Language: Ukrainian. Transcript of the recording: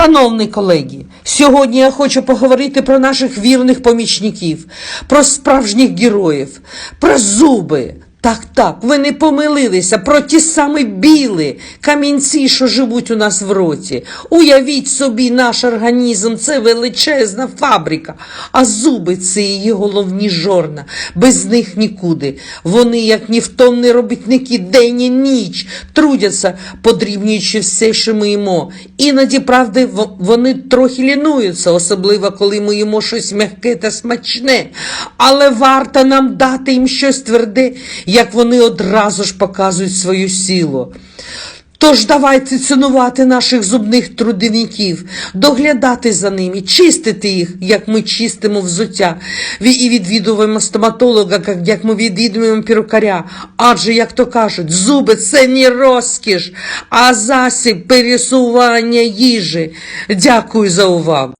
Шановні колеги, сьогодні я хочу поговорити про наших вірних помічників, про справжніх героїв, про зуби. Так, так, ви не помилилися про ті самі біли камінці, що живуть у нас в роті. Уявіть собі, наш організм це величезна фабрика, а зуби це її головні жорна. Без них нікуди. Вони, як невтомні робітники, день і ніч трудяться, подрібнюючи все, що ми їмо. Іноді, правда, вони трохи лінуються, особливо коли ми їмо щось м'яке та смачне. Але варто нам дати їм щось тверде, як вони одразу ж показують свою силу. Тож давайте цінувати наших зубних трудівників, доглядати за ними, чистити їх, як ми чистимо взуття, і відвідуємо стоматолога, як- ми відвідуємо перукаря. Адже, як то кажуть, зуби це не розкіш, а засіб пересування їжі. Дякую за увагу.